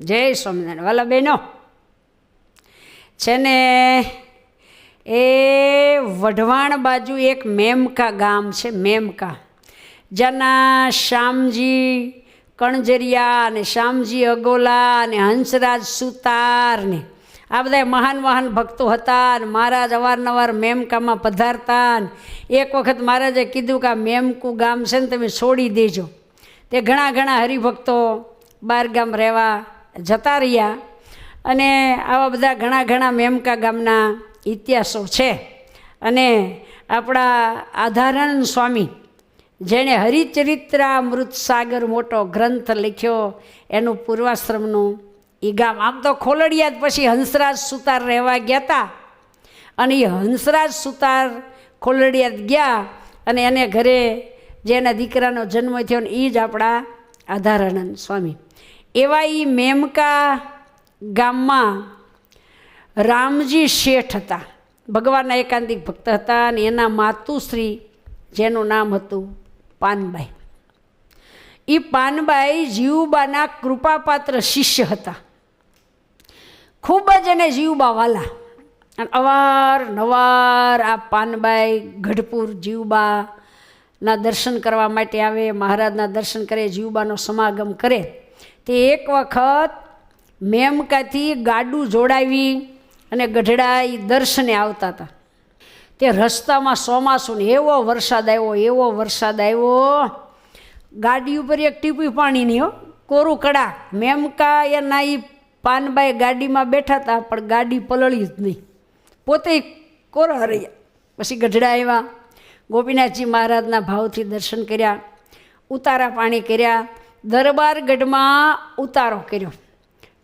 જય સ્વામિનારાયણ. વાલા બહેનો, છે ને એ વઢવાણ બાજુ એક મેમકા ગામ છે, મેમકા. જેના શ્યામજી કણજરિયા અને શ્યામજી અગોલા અને હંસરાજ સુતાર ને આ બધા મહાન મહાન ભક્તો હતા અને મહારાજ અવારનવાર મેમકામાં પધારતા ને એક વખત મહારાજે કીધું કે આ મેમકું ગામ છે ને તમે છોડી દેજો. તે ઘણા ઘણા હરિભક્તો બહાર ગામ રહેવા જતા રહ્યા. અને આવા બધા ઘણા ઘણા મેમકા ગામના ઇતિહાસો છે. અને આપણા આધારાનંદ સ્વામી, જેણે હરિચરિત્રામૃત સાગર મોટો ગ્રંથ લખ્યો, એનું પૂર્વાશ્રમનું એ ગામ આમ તો ખોલડિયા જ પછી હંસરાજ સુતાર રહેવા ગયા હતા અને એ હંસરાજ સુતાર ખોલડિયા ગયા અને એને ઘરે, જેના દીકરાનો જન્મ થયો ને એ જ આપણા આધારાનંદ સ્વામી. એવા એ મેમકા ગામમાં રામજી શેઠ હતા. ભગવાનના એકાંતિક ભક્ત હતા અને એના માતુશ્રી જેનું નામ હતું પાનબાઈ. એ પાનબાઈ જીવબાના કૃપાપાત્ર શિષ્ય હતા. ખૂબ જ એને જીવબા વાલા. અને અવાર નવાર આ પાનબાઈ ગઢપુર જીવબાના દર્શન કરવા માટે આવે, મહારાજના દર્શન કરે, જીવબાનો સમાગમ કરે. તે એક વખત મેમકાથી ગાડું જોડાવી અને ગઢડા એ દર્શને આવતા હતા. તે રસ્તામાં ચોમાસું ને એવો વરસાદ આવ્યો, એવો વરસાદ આવ્યો. ગાડી ઉપર એક ટીપી પાણી નહીં હો, કોરું કડા. મેમકા એ પાનબાઈ ગાડીમાં બેઠા હતા, પણ ગાડી પલળી જ નહીં. પોતે કોરા હરૈયા. પછી ગઢડા આવ્યા. ગોપીનાથજી મહારાજના ભાવથી દર્શન કર્યા. ઉતારા પાણી કર્યા. દરબારગઢમાં ઉતારો કર્યો.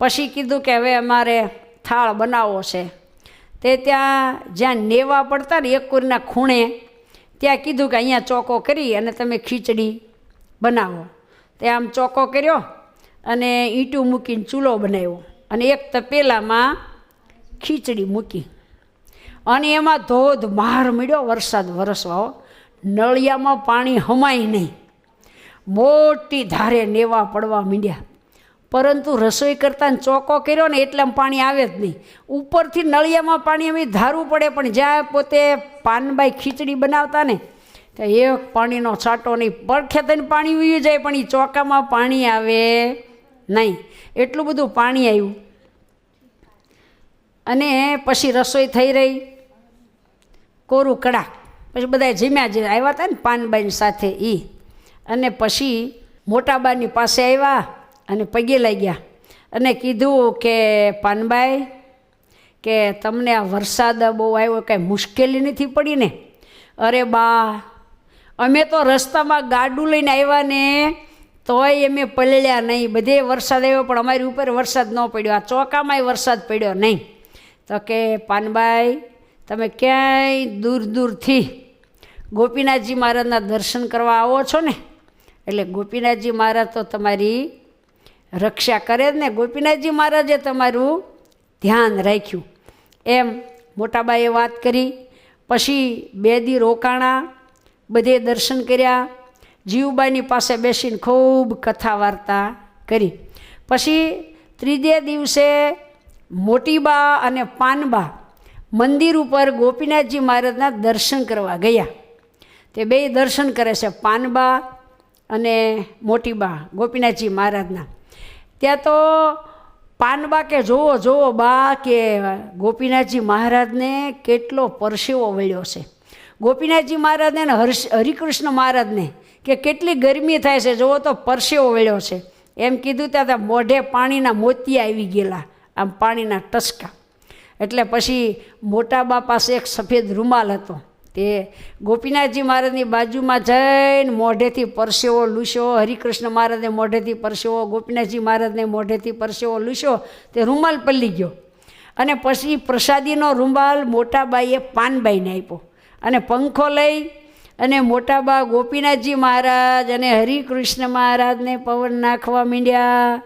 પછી કીધું કે હવે અમારે થાળ બનાવવો છે. તે ત્યાં જ્યાં નેવા પડતા ને એક કોરીના ખૂણે, ત્યાં કીધું કે અહીંયા ચોકો કરી અને તમે ખીચડી બનાવો. તે આમ ચોકો કર્યો અને ઈંટું મૂકીને ચૂલો બનાવ્યો. અને એક તપેલામાં ખીચડી મૂકી. અને એમાં ધોધ માર મળ્યો વરસાદ વરસવાઓ નળિયામાં પાણી હમાય નહીં. મોટી ધારે નેવા પડવા માંડ્યા. પરંતુ રસોઈ કરતાં ચોકો કર્યો ને એટલે પાણી આવે જ નહીં. ઉપરથી નળિયામાં પાણી અમે ધારવું પડે, પણ જ્યાં પોતે પાનબાઈ ખીચડી બનાવતા ને, ત્યાં એક પાણીનો છાંટો નહીં. પડખે થઈને પાણી ઉયું જાય, પણ એ ચોકામાં પાણી આવે નહીં. એટલું બધું પાણી આવ્યું. અને પછી રસોઈ થઈ રહી. કોરું કડાક. પછી બધા જીમ્યા જે આવ્યા હતા ને પાનબાઈની સાથે એ અને પછી મોટાબાની પાસે આવ્યા અને પગે લાગ્યા. અને કીધું કે, પાનબાઈ, કે તમને આ વરસાદ બહુ આવ્યો, કાંઈ મુશ્કેલી નથી પડી ને? અરે બા, અમે તો રસ્તામાં ગાડું લઈને આવ્યા ને, તોય અમે પલળ્યા નહીં. બધે વરસાદ આવ્યો, પણ અમારી ઉપર વરસાદ ન પડ્યો. આ ચોકામાંય વરસાદ પડ્યો નહીં. તો કે, પાનબાઈ, તમે ક્યાંય દૂર દૂરથી ગોપીનાથજી મહારાજના દર્શન કરવા આવો છો ને? એટલે ગોપીનાથજી મહારાજ તો તમારી રક્ષા કરે જ ને. ગોપીનાથજી મહારાજે તમારું ધ્યાન રાખ્યું. એમ મોટાબાએ વાત કરી. પછી બે દી રોકાણા બધે દર્શન કર્યા. જીવબાની પાસે બેસીને ખૂબ કથા વાર્તા કરી. પછી ત્રીજે દિવસે મોટીબા અને પાનબા મંદિર ઉપર ગોપીનાથજી મહારાજના દર્શન કરવા ગયા. તે બે દર્શન કરે છે. પાનબા અને મોટી બા, ગોપીનાથજી મહારાજના. ત્યાં તો પાનબા કે જોવો જોવો બા કે ગોપીનાથજી મહારાજને કેટલો પરસેવો વળ્યો છે. ગોપીનાથજી મહારાજને અને હર્ષ, હરિકૃષ્ણ મહારાજને કે કેટલી ગરમી થાય છે, જોવો તો પરસેવો વળ્યો છે. એમ કીધું ત્યાં મોઢે પાણીના મોતિયા આવી ગયેલા, આમ પાણીના ટસકા. એટલે પછી મોટા બા પાસે એક સફેદ રૂમાલ હતો. તે ગોપીનાથજી મહારાજની બાજુમાં જઈને મોઢેથી પરસેવો લૂસ્યો, હરિકૃષ્ણ મહારાજને મોઢેથી પરસેવો, ગોપીનાથજી મહારાજને મોઢેથી પરસેવો લૂસ્યો, તે રૂમાલ પલ્લી ગયો. અને પછી પ્રસાદીનો રૂમાલ મોટાબાઈએ પાનબાઈને આપ્યો. અને પંખો લઈ અને મોટાબા ગોપીનાથજી મહારાજ અને હરિકૃષ્ણ મહારાજને પવન નાખવા માંડ્યા.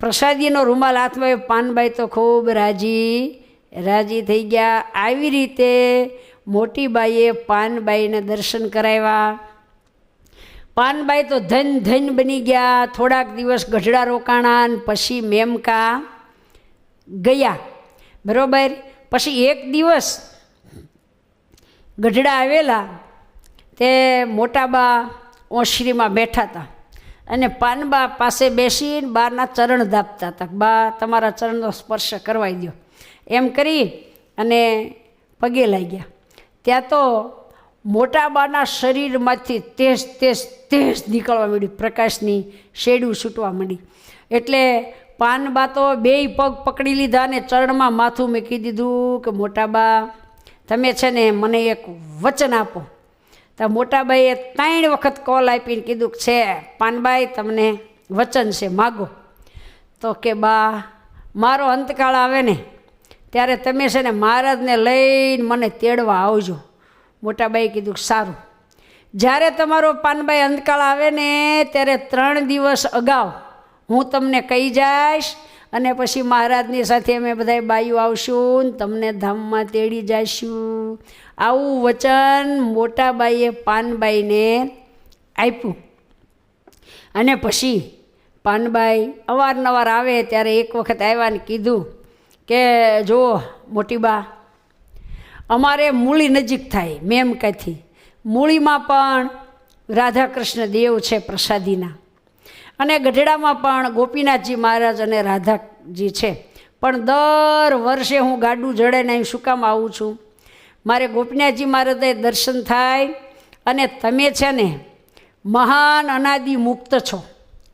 પ્રસાદીનો રૂમાલ હાથમાં પાનબાઈ તો ખૂબ રાજી રાજી થઈ ગયા. આવી રીતે મોટી બાઈએ પાનબાઈને દર્શન કરાવ્યા. પાનબાઈ તો ધન ધન બની ગયા. થોડાક દિવસ ગઢડા રોકાણા ને પછી મેમકા ગયા. બરાબર? પછી એક દિવસ ગઢડા આવેલા. તે મોટાબા ઓશરીમાં બેઠા હતા. અને પાનબા પાસે બેસીને બારના ચરણ દાપતા હતા. બા, તમારા ચરણનો સ્પર્શ કરવાઈ દો એમ કરી અને પગે લાગ્યા. ત્યાં તો મોટાબાના શરીરમાંથી તેજ તેજ તેજ નીકળવા માંડી પ્રકાશની શેડું છૂટવા માંડી. એટલે પાનબા તો બેય પગ પકડી લીધા અને ચરણમાં માથું મૂકી દીધું કે, મોટાબા, તમે છે ને મને એક વચન આપો. તો મોટાબાઈએ ત્રણ વખત કોલ આપીને કીધું છે, પાનબાઈ, તમને વચન છે, માગો. તો કે, બા, મારો અંતકાળ આવે ને ત્યારે તમે છે ને મહારાજને લઈને મને તેડવા આવજો. મોટાબાઈએ કીધું સારું. જ્યારે તમારો પાનભાઈ અંતકાળ આવે ને, ત્યારે ત્રણ દિવસ અગાઉ હું તમને કહી જઈશ અને પછી મહારાજની સાથે અમે બધા બાયું આવશું ને તમને ધામમાં તેડી જઈશું. આવું વચન મોટાબાઈએ પાનબાઈને આપ્યું. અને પછી પાનબાઈ અવારનવાર આવે ત્યારે એક વખત આવ્યા ને કીધું કે જુઓ મોટી બા, અમારે મૂળી નજીક થાય મેમ કહેથી મૂળીમાં પણ રાધા કૃષ્ણ દેવ છે પ્રસાદીના. અને ગઢડામાં પણ ગોપીનાથજી મહારાજ અને રાધાજી છે. પણ દર વર્ષે હું ગાડું જડાઈને અહીં શું કામ આવું છું. મારે ગોપીનાથજી મહારાજે દર્શન થાય અને તમે છે ને મહાન અનાદિ મુક્ત છો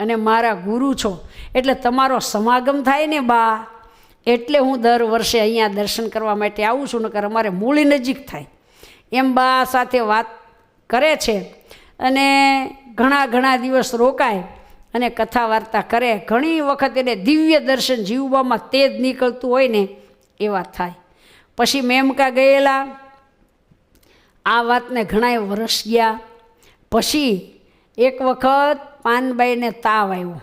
અને મારા ગુરુ છો. એટલે તમારો સમાગમ થાય ને બા એટલે હું દર વર્ષે અહીંયા દર્શન કરવા માટે આવું છું, નકર અમારે મૂળી નજીક થાય. એમ બા સાથે વાત કરે છે અને ઘણા ઘણા દિવસ રોકાય અને કથા વાર્તા કરે. ઘણી વખત એને દિવ્ય દર્શન જીવવામાં તેજ નીકળતું હોય ને એવા થાય. પછી મેમકા ગયેલા, આ વાતને ઘણાય વર્ષ ગયા. પછી એક વખત પાનબાઈને તાવ આવ્યો.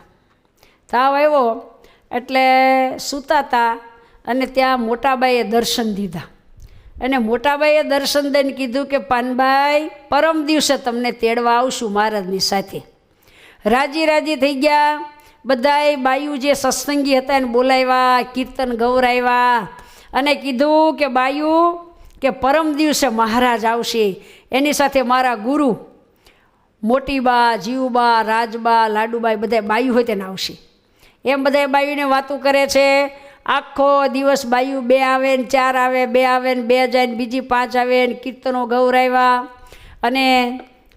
તાવ આવ્યો એટલે સૂતા હતા અને ત્યાં મોટાબાઈએ દર્શન દીધા. અને મોટાબાઈએ દર્શન દઈને કીધું કે, પાનભાઈ, પરમ દિવસે તમને તેડવા આવશું મહારાજની સાથે. રાજી રાજી થઈ ગયા. બધાએ બાયુ જે સત્સંગી હતા એને બોલાવ્યા, કીર્તન ગૌરાવ્યા અને કીધું કે, બાયુ, કે પરમ દિવસે મહારાજ આવશે. એની સાથે મારા ગુરુ મોટીબા, જીવબા, રાજબા, લાડુબા બધા બાયુ હોય તેને આવશે. એમ બધા બાયુને વાતો કરે છે, આખો દિવસ બાયુ બે આવે ને ચાર આવે, બે આવે ને બે જાય ને બીજી પાંચ આવે ને કીર્તનો ગૌરાવ્યા અને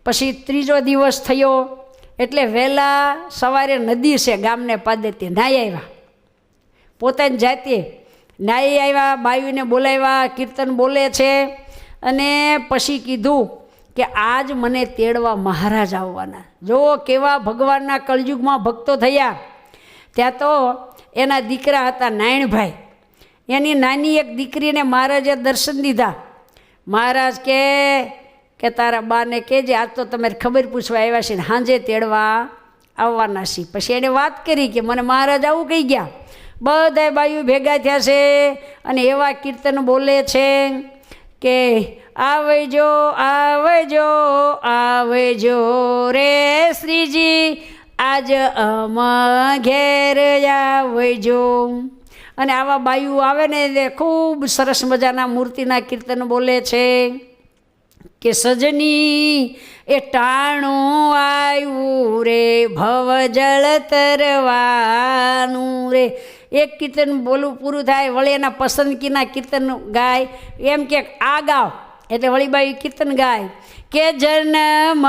પછી ત્રીજો દિવસ થયો, એટલે વહેલા સવારે નદી છે ગામને પાદે નાહી આવ્યા. પોતાની જાતે નાહી આવ્યા, બાયુને બોલાવ્યા, કીર્તન બોલે છે અને પછી કીધું કે આજ મને તેડવા મહારાજ આવવાના. જો કેવા ભગવાનના કલયુગમાં ભક્તો થયા ત્યાં તો એના દીકરા હતા નાયણભાઈ. એની નાની એક દીકરીને મહારાજે દર્શન દીધા. મહારાજ કે કે તારા બાને કહેજે, આજ તો તમારે ખબર પૂછવા આવ્યા છે ને સાંજે તેડવા આવવાના છે. પછી એણે વાત કરી કે, મને મહારાજ આવું કહી ગયા. બધા બાયું ભેગા થયા છે અને એવા કીર્તન બોલે છે કે, આવજો આવજો આવજો રે શ્રીજી આજ અમ ઘેર આવજો. અને આવા બાયુ આવે ને એ ખૂબ સરસ મજાના મૂર્તિના કીર્તન બોલે છે કે સજની એ ટાણું આવ્યું રે, ભવ જળ તરવાનું રે. એક કીર્તન બોલવું પૂરું થાય, વળી એના પસંદગીના કીર્તન ગાય. એમ કે આ ગાવ એટલે વળીબાઈ કીર્તન ગાય, કે જન્મ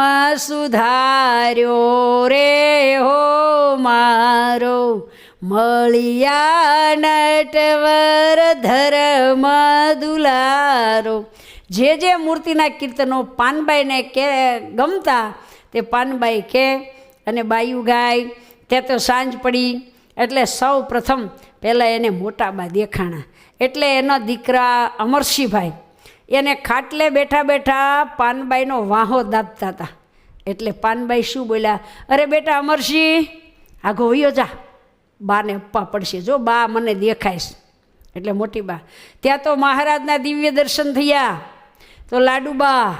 સુધાર્યો રે હો મારો, મળિયા નટવર ધર્મ દુલારો. જે જે મૂર્તિના કીર્તનો પાનબાઈને કે ગમતા, તે પાનબાઈ કે અને બાયું ગાય ત્યાં તો સાંજ પડી, એટલે સૌ પ્રથમ પહેલાં એને મોટાબા દેખાણા. એટલે એના દીકરા અમરસિંહભાઈ એને ખાટલે બેઠા બેઠા પાનબાઈનો વાહો દાબતા હતા. એટલે પાનબાઈ શું બોલ્યા? અરે બેટા અમરસિંહ આઘો વયો જા. બાને અપ્પા પડશે. જો બા મને દેખાઈશ. એટલે મોટી બા, ત્યાં તો મહારાજના દિવ્ય દર્શન થયા. તો લાડુબા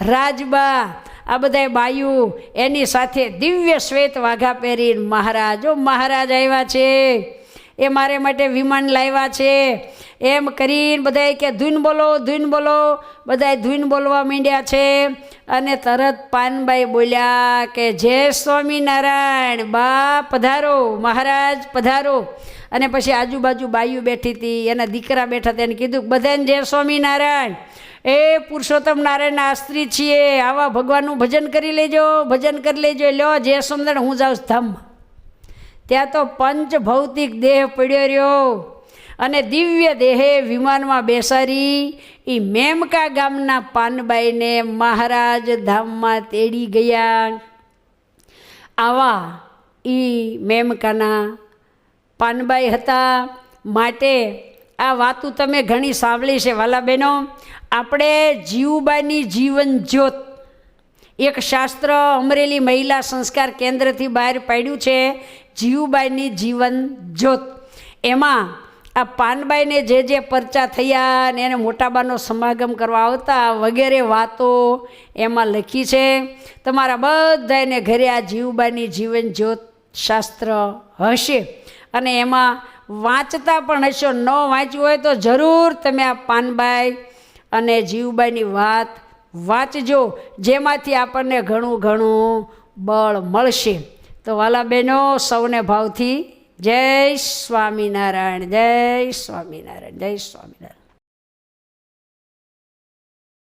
રાજબા આ બધાય બાયું એની સાથે દિવ્ય શ્વેત વાઘા પહેરીને મહારાજ ઓ મહારાજ આવ્યા છે. એ મારે માટે વિમાન લાવ્યા છે. એમ કરીને બધાએ કે, ધૂન બોલો ધૂન બોલો. બધાએ ધૂન બોલવા માંડ્યા છે. અને તરત પાનબાઈ બોલ્યા કે, જય સ્વામિનારાયણ બા પધારો, મહારાજ પધારો. અને પછી આજુબાજુ બાયું બેઠી હતી, એના દીકરા બેઠા હતા, એને કીધું બધાને જય સ્વામિનારાયણ. એ પુરુષોત્તમ નારાયણના આસ્ત્રી છીએ, આવા ભગવાનનું ભજન કરી લેજો, ભજન કરી લેજો. લ્યો, જય સ્વામિનારાયણ, હું જાઉં ધામમાં. ત્યાં તો પંચ ભૌતિક દેહ પડ્યો રહ્યો. અને દિવ્ય દેહે વિમાનમાં બેસારી એ મેમકા ગામના પાનબાઈને મહારાજ ધામમાં તેડી ગયા. આવા એ મેમકાના પાનબાઈ હતા. માટે આ વાતું તમે ઘણી સાંભળી છે વાલા બહેનો આપણે જીવબાની જીવન જ્યોત, એક શાસ્ત્ર અમરેલી મહિલા સંસ્કાર કેન્દ્રથી બહાર પાડ્યું છે. જીવુબાઈની જીવન જ્યોત. એમાં આ પાનબાઈને જે જે પરચા થયા ને એને મોટાબાનો સમાગમ કરવા આવતા વગેરે વાતો એમાં લખી છે. તમારા બધાને ઘરે આ જીવબાઈની જીવન જ્યોત શાસ્ત્ર હશે. અને એમાં વાંચતા પણ હશો, ન વાંચ્યું હોય તો જરૂર તમે આ પાનબાઈ અને જીવબાઈની વાત વાંચજો, જેમાંથી આપણને ઘણું ઘણું બળ મળશે. તો વાલા બહેનો સૌને ભાવથી જય સ્વામિનારાયણ જય સ્વામિનારાયણ જય સ્વામિનારાયણ.